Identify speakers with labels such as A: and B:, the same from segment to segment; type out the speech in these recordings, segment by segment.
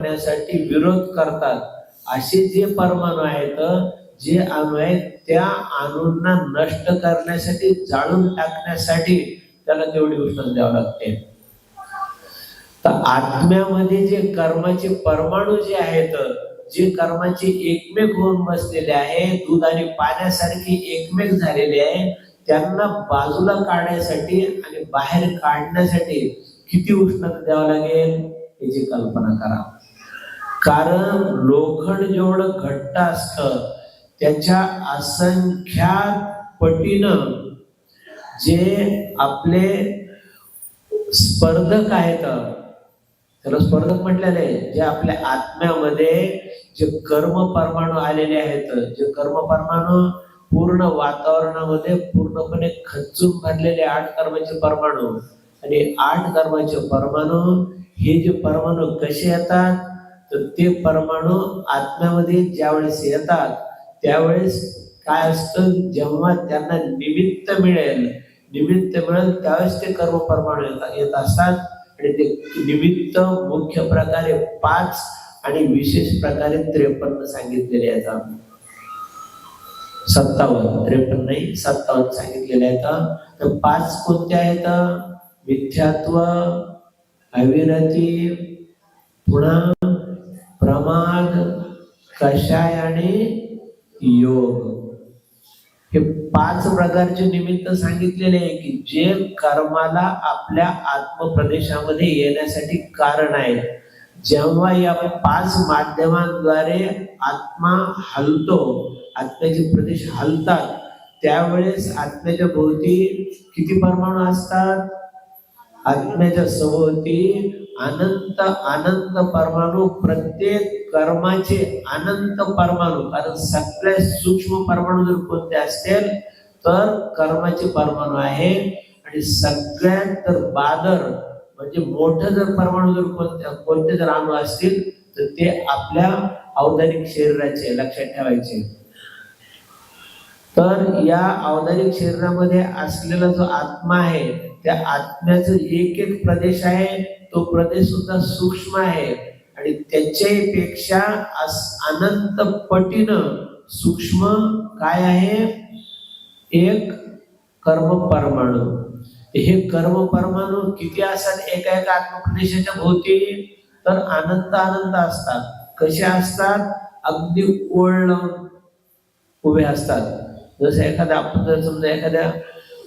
A: करण्यासाठी विरोध करतात. असे जे परमाणू आहेत जे अणू आहेत त्या अणूंना नष्ट करण्यासाठी जाळून टाकण्यासाठी त्याला तेवढी उष्णता द्यावं लागते. तर आत्म्यामध्ये जे कर्माचे परमाणू जे आहेत जे कर्माचे एकमेक होऊन बसलेले आहे दूध आणि पाण्यासारखे एकमेक झालेले आहे त्यांना बाजूला काढण्यासाठी आणि बाहेर काढण्यासाठी किती उष्णता द्यावं लागेल याची कल्पना करा. कारण लोखंड जेवढं घट्ट असतं त्याच्या असंख्यात पटीनं जे आपले स्पर्धक आहेत त्याला स्पर्धक म्हटलेले जे आपल्या आत्म्यामध्ये जे कर्म परमाणू आलेले आहेत जे कर्म परमाणू पूर्ण वातावरणामध्ये पूर्णपणे खचून भरलेले आठ कर्माचे परमाणू. आणि आठ कर्माचे परमाणू हे जे परमाणू कसे येतात? तर ते परमाणू आत्म्यामध्ये ज्यावेळेस येतात त्यावेळेस काय असतं? जेव्हा त्यांना निमित्त मिळेल निमित्त मिळेल त्यावेळेस ते कर्म परमाणू येतात येत असतात. आणि ते निमित्त मुख्य प्रकारे पाच आणि विशेष प्रकारे त्रेपन्न सांगितलेले आहेत सत्तावन्न त्रेपन्न नाही सत्तावन्न सांगितलेले आहेत. तर पाच कोणते आहेत? मिथ्यात्व अविरती पुन्हा प्रमाद कषाय आणि योग. हे पाच प्रकारचे निमित्त सांगितलेले आहे की जे कर्माला आपल्या आत्मप्रदेशामध्ये येण्यासाठी कारण आहे. जेव्हा या पाच माध्यमांद्वारे आत्मा हलतो आत्म्याचे प्रदेश हलतात त्यावेळेस आत्म्याच्या भोवती किती परमाणू असतात? आत्म्याच्या सभोवती अनंत अनंत परमाणू प्रत्येक कर्माचे अनंत परमाणू. कारण सगळ्यात सूक्ष्म परमाणू जर कोणते असतील तर कर्माचे परमाणू आहे. आणि सगळ्यात तर बादर म्हणजे मोठं जर परमाणू जर कोणते कोणते जर अणू असतील तर ते आपल्या औदारिक शरीराचे लक्षात ठेवायचे. तर या औदारिक शरीरामध्ये असलेला जो आत्मा आहे त्या आत्म्याचं एक एक प्रदेश आहे तो प्रदेश सुद्धा सूक्ष्म आहे. आणि त्याच्यापेक्षा अनंत पटीनं सूक्ष्म काय आहे? एक कर्म परमाणू. हे कर्म परमाणू किती असतात एका एका आत्मप्रदेशाच्या भोवती तर अनंत अनंत असतात. कसे असतात? अगदी ओळ लावून उभे असतात. जसं एखाद्या आपण जर समजा एखाद्या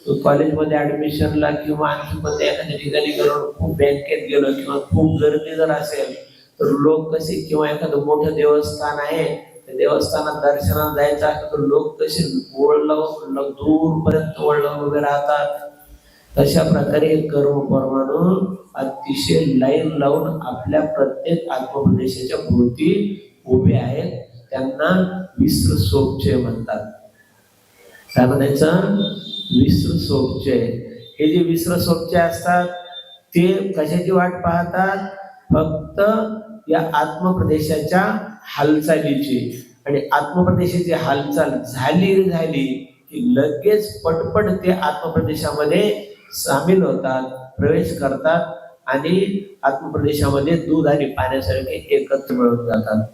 A: कॉलेजमध्ये ऍडमिशनला किंवा आणखी मध्ये एखाद्या ठिकाणी गेलो खूप बँकेत गेलो किंवा खूप गर्दी जर असेल तर लोक कसे किंवा एखादं मोठं देवस्थान आहे त्या देवस्थानात दर्शनात जायचं असलं तर लोक कसे ओळलं लावून दूरपर्यंत ओळलं वगैरे उभे राहतात. तशा प्रकारे हे कर्म परमाणू अतिशय लाईन लावून आपल्या प्रत्येक आत्मप्रदेशाच्या भोवती उभे आहेत. त्यांना विश्व सोपचे म्हणतात. काय म्हणायचं? विश्र सोपचे हे जे विश्र सोपचे असतात ते कशाची वाट पाहतात? फक्त या आत्मप्रदेशाच्या हालचालीची. आणि आत्मप्रदेशाची हालचाल झाली झाली की लगेच पटपट ते आत्मप्रदेशामध्ये सामील होतात प्रवेश करतात आणि आत्मप्रदेशामध्ये दूध आणि पाण्यासारखे एकत्र मिळून जातात.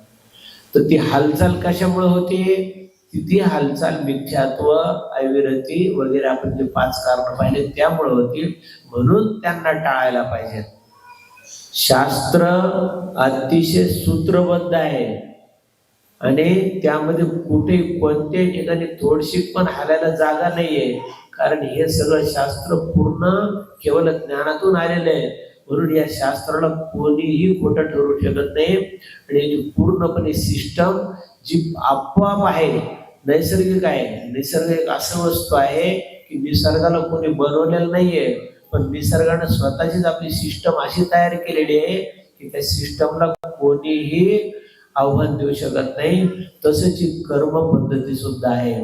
A: तर ती हालचाल कशामुळे होते? किती हालचाल मिथ्यात्व अविरती वगैरे आपण जे पाच कारण पाहिले त्यामुळे होती म्हणून त्यांना टाळायला पाहिजेत. शास्त्र अतिशय सूत्रबद्ध आहे. आणि त्यामध्ये कुठे कोणत्याही ठिकाणी थोडशी पण हालायला जागा नाहीये. कारण हे सगळं शास्त्र पूर्ण केवळ ज्ञानातून आलेलं आहे. म्हणून या शास्त्राला कोणीही खोटं ठरू शकत नाही. आणि पूर्णपणे सिस्टम जी आपोआप आहे नैसर्गिक आहे. निसर्ग एक असं वस्तू आहे की निसर्गाला कोणी बनवलेलं नाहीये पण निसर्गानं स्वतःचीच आपली सिस्टम अशी तयार केलेली आहे की त्या सिस्टमला कोणीही आव्हान देऊ शकत नाही. तसंच ही कर्म पद्धती सुद्धा आहे.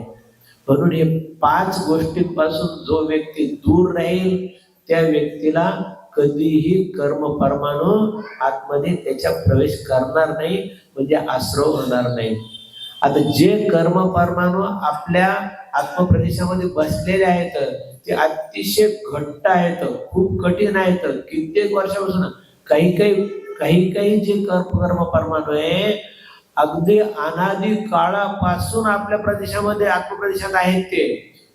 A: म्हणून हे पाच गोष्टींपासून जो व्यक्ती दूर राहील त्या व्यक्तीला कधीही कर्म परमाणू आतमध्ये त्याच्या प्रवेश करणार नाही म्हणजे आश्रव होणार नाही. आता जे कर्म परमाणू आपल्या आत्मप्रदेशामध्ये बसलेले आहेत ते अतिशय घट्ट आहेत खूप कठीण आहेत. कित्येक वर्षापासून काही काही काही काही जे कर्म कर्म परमाणू आहे अगदी अनादी काळापासून आपल्या प्रदेशामध्ये आत्मप्रदेशात आहेत ते.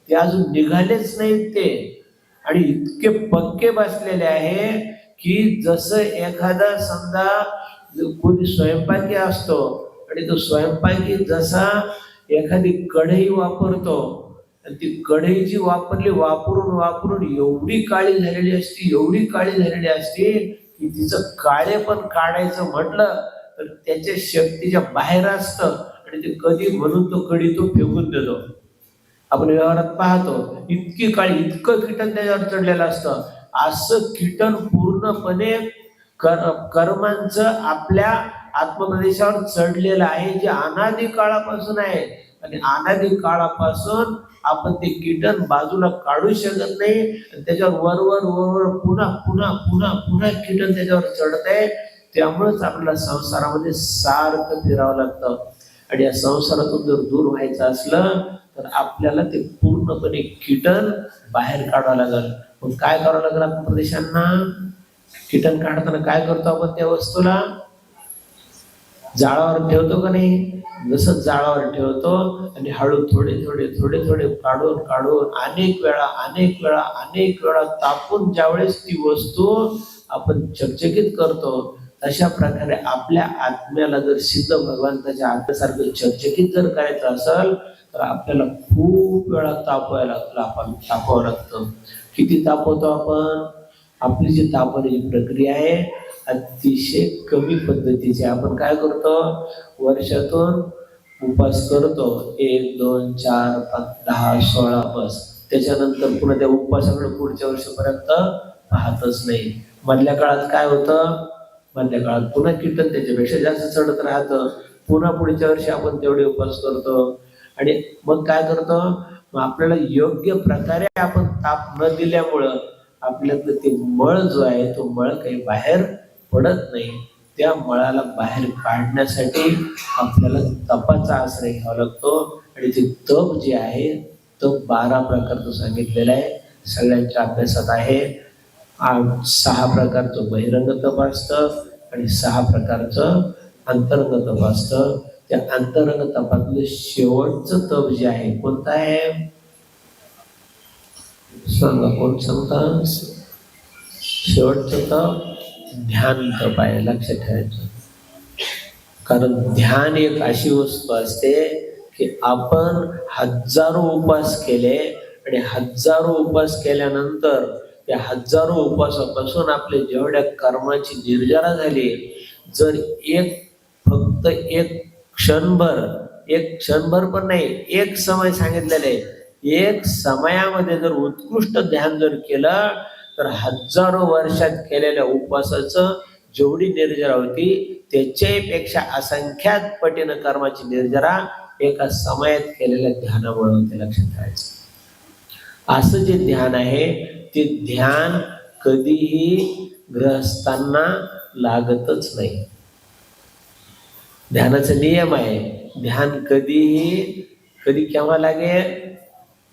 A: ते अजून निघालेच नाहीत ते. आणि इतके पक्के बसलेले आहे की जसं एखादा समजा कोणी स्वयंपाकी असतो आणि तो स्वयंपाकी जसा एखादी कढई वापरतो आणि ती कढई जी वापरली वापरून वापरून एवढी काळी झालेली असती एवढी काळी झालेली असती की तिचं काळे पण काढायचं म्हटलं तर त्याच्या शक्तीच्या बाहेर असतं आणि ते कधी म्हणून तो कढी तो फेकून देतो. आपण व्यवहारात पाहतो इतकी काळी इतकं कीटन त्याच्यावर चढलेलं असतं. असं कीटन पूर्णपणे कर कर्मांचं आपल्या आत्मप्रदेशावर चढलेलं आहे जे अनादी काळापासून आहे. आणि अनादी काळापासून आपण ते कीटन बाजूला काढू शकत नाही. आणि त्याच्यावर वरवर वरवर पुन्हा पुन्हा पुन्हा पुन्हा कीटन त्याच्यावर चढत आहे. त्यामुळेच आपल्याला संसारामध्ये सारखं फिरावं लागतं. आणि या संसारातून जर दूर व्हायचं असलं तर आपल्याला ते पूर्णपणे कीटन बाहेर काढावं लागेल. मग काय करावं लागेल आपण प्रदेशांना? कीटन काढताना काय करतो आपण त्या वस्तूला? जाळावर ठेवतो का नाही? जसं जाळावर ठेवतो आणि हळू थोडे थोडे थोडे थोडे काढून काढून अनेक वेळा अनेक वेळा अनेक वेळा तापून ज्यावेळेस ती वस्तू आपण चकचकीत करतो अशा प्रकारे आपल्या आत्म्याला जर सिद्ध भगवंताच्या आत्म्यासारखं चकचकीत जर करायचं असेल तर आपल्याला खूप वेळा तापवायला लागतं आपण तापावं लागतं. किती तापवतो आपण? आपली जी तापवण्याची प्रक्रिया आहे अतिशय कमी पद्धतीचे. आपण काय करतो? वर्षातून उपास करतो. एक दोन चार पाच दहा सोळा बस त्याच्यानंतर पुन्हा त्या उपवासाकडे पुढच्या वर्षापर्यंत पाहतच नाही. मधल्या काळात काय होतं? मधल्या काळात पुन्हा कीर्तन त्याच्यापेक्षा जास्त चढत राहतं. पुन्हा पुढच्या वर्षी आपण तेवढे उपवास करतो. आणि मग काय करतो? मग आपल्याला योग्य प्रकारे आपण ताप न दिल्यामुळं आपल्यातलं ते मळ जो आहे तो मळ काही बाहेर पडत नाही त्या मळाला बाहेर काढण्यासाठी आपल्याला तपाचा आश्रय घ्यावा लागतो. आणि ते तप जे आहे तो बारा प्रकारचं सांगितलेला आहे. सगळ्यांच्या अभ्यासात आहे. सहा प्रकारचं बहिरंग तप असतं आणि सहा प्रकारचं अंतरंग तप असतं. त्या अंतरंग तपातलं शेवटचं तप जे आहे कोणतं आहे? सांगा कोण सांगता? शेवटचं तप? ध्यान तप लक्ष लक्षात ठेवायचं. कारण ध्यान एक अशी वस्तू असते की आपण हजारो उपास केले आणि हजारो उपास केल्यानंतर त्या हजारो उपवासापासून आपल्या जेवढ्या कर्माची निर्जरा झाली जर एक फक्त एक क्षणभर एक क्षणभर पण नाही एक समय सांगितलेले आहे एक समयामध्ये जर उत्कृष्ट ध्यान जर केलं तर हजारो वर्षात केलेल्या उपवासाचं जेवढी निर्जरा होती त्याच्यापेक्षा असंख्यात पटीनं कर्माची निर्जरा एका समयात केलेल्या ध्यानामुळे होते लक्षात ठेवायचं असं जे ध्यान आहे ते ध्यान कधीही ग्रहस्थांना लागतच नाही. ध्यानाचा नियम आहे ध्यान कधीही कधी केव्हा लागेल?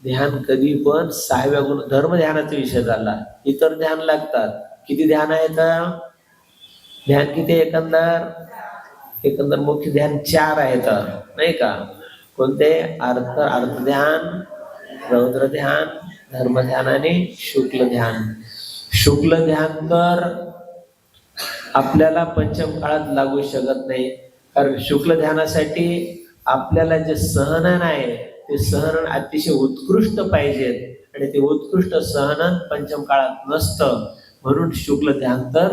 A: ध्यान कधी पण सहाव्या गुण धर्म ध्यानाचा विषय झाला. इतर ध्यान लागतात. किती ध्यान आहेत ध्यान किती एकंदर? एकंदर मुख्य ध्यान चार आहेत नाही का? कोणते? अर्थ अर्थ ध्यान रौद्र ध्यान धर्म ध्यान आणि शुक्ल ध्यान. शुक्ल ध्यान तर आपल्याला पंचम काळात लागू शकत नाही. कारण शुक्ल ध्यानासाठी आपल्याला जे सहनन आहे ते सहन अतिशय उत्कृष्ट पाहिजेत. आणि ते उत्कृष्ट सहनन पंचम काळात नसतं. म्हणून शुक्ल ध्यान तर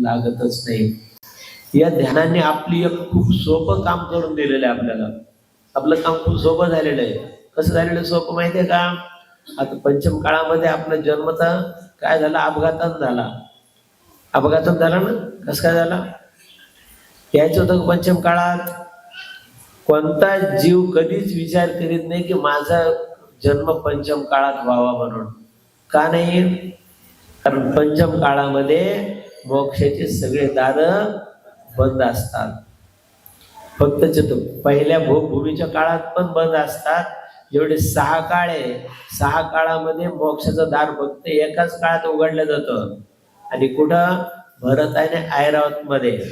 A: लागतच नाही. या ध्यानाने आपली एक खूप सोपं काम करून दिलेलं आहे आपल्याला. आपलं काम खूप सोपं झालेलं आहे. कसं झालेलं आहे सोपं माहिती आहे का? आता पंचम काळामध्ये आपला जन्मता काय झाला? अपघातात झाला. अपघातात झाला ना? कसं काय झाला? यायचं होतं पंचम काळात? कोणता जीव कधीच विचार करीत नाही की माझा जन्म पंचम काळात व्हावा म्हणून. का नाही? कारण पंचम काळामध्ये मोक्षाचे सगळे दार बंद असतात. फक्त जे पहिल्या भूभूमीच्या काळात पण बंद असतात. जेवढे सहा काळ आहे सहा काळामध्ये मोक्षाचं दार फक्त एकाच काळात उघडलं जातं. आणि कुठं? भरत आणि ऐरावत मध्ये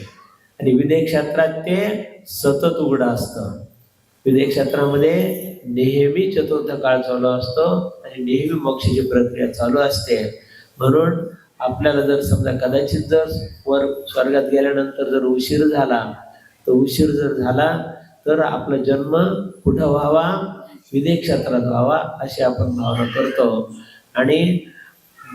A: आणि विदेश क्षेत्रात ते सतत उघडं असतं. विदेश क्षेत्रामध्ये नेहमी चतुर्थ काळ चालू असतो आणि नेहमी मोक्षाची प्रक्रिया चालू असते. म्हणून आपल्याला जर समजा कदाचित जर वर स्वर्गात गेल्यानंतर जर उशीर झाला तर उशीर जर झाला तर आपला जन्म कुठं व्हावा? विदेश क्षेत्रात व्हावा अशी आपण भावना करतो. आणि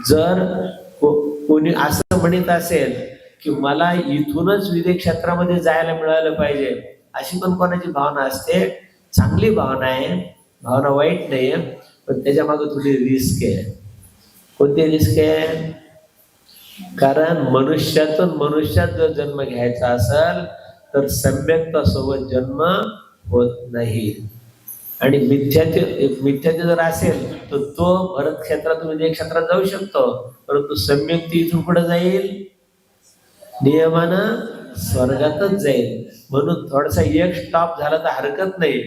A: जर को- कोणी असं म्हणत असेल की मला इथूनच विदेश क्षेत्रामध्ये जायला मिळालं पाहिजे अशी पण कोणाची भावना असते? चांगली भावना आहे. भावना वाईट नाही आहे पण त्याच्यामागे थोडी रिस्क आहे. कोणती रिस्क आहे? कारण मनुष्यातून मनुष्यात जर जन्म घ्यायचा असेल तर सम्यक्तासोबत जन्म होत नाही. आणि मिथ्याचे मिथ्याचे जर असेल तर तो भरत क्षेत्रातून विजय क्षेत्रात जाऊ शकतो. परंतु सम्यक्ती इथून पुढे जाईल. नियमानं स्वर्गातच जाईल. म्हणून थोडासा एक स्टॉप झाला तर हरकत नाही.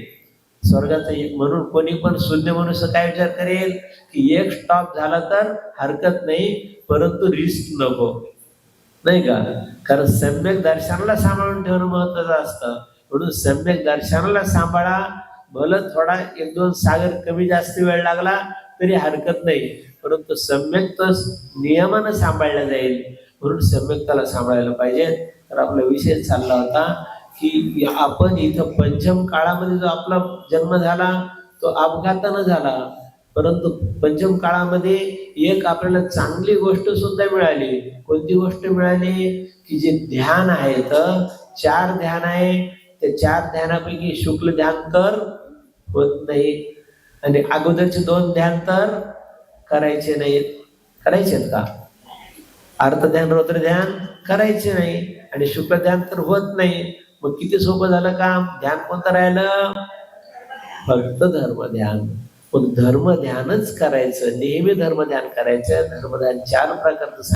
A: स्वर्गाचा एक म्हणून कोणी पण शून्य मनुष्य काय विचार करेल? की एक स्टॉप झाला तर हरकत नाही परंतु रिस्क नको. नाही का? कारण सम्यक दर्शनाला सांभाळून ठेवणं महत्वाचं असतं. म्हणून सम्यक दर्शनाला सांभाळा. भलं थोडा एक दोन सागर कमी जास्त वेळ लागला तरी हरकत नाही. परंतु सम्यक तर नियमानं सांभाळला जाईल. म्हणून सम्यकताला सांभाळायला पाहिजे. तर आपला विषय चालला होता की आपण इथं पंचम काळामध्ये जो आपला जन्म झाला तो अपघातानं झाला. परंतु पंचम काळामध्ये एक आपल्याला चांगली गोष्ट सुद्धा मिळाली. कोणती गोष्ट मिळाली? की जे ध्यान आहे तर चार ध्यान आहे. ते चार ध्यानापैकी शुक्ल ध्यान तर होत नाही. आणि अगोदरचे दोन ध्यान तर करायचे नाहीत. करायचे आहेत का? अर्थ ध्यान रोत्र ध्यान करायचे नाही आणि शुक्ल ध्यान तर होत नाही. मग किती सोपं झालं काम? ध्यान कोणतं राहिलं? फक्त धर्म ध्यान. मग धर्म ध्यानच करायचं. नेहमी धर्म ध्यान करायचं. धर्म ध्यान चार प्रकारचं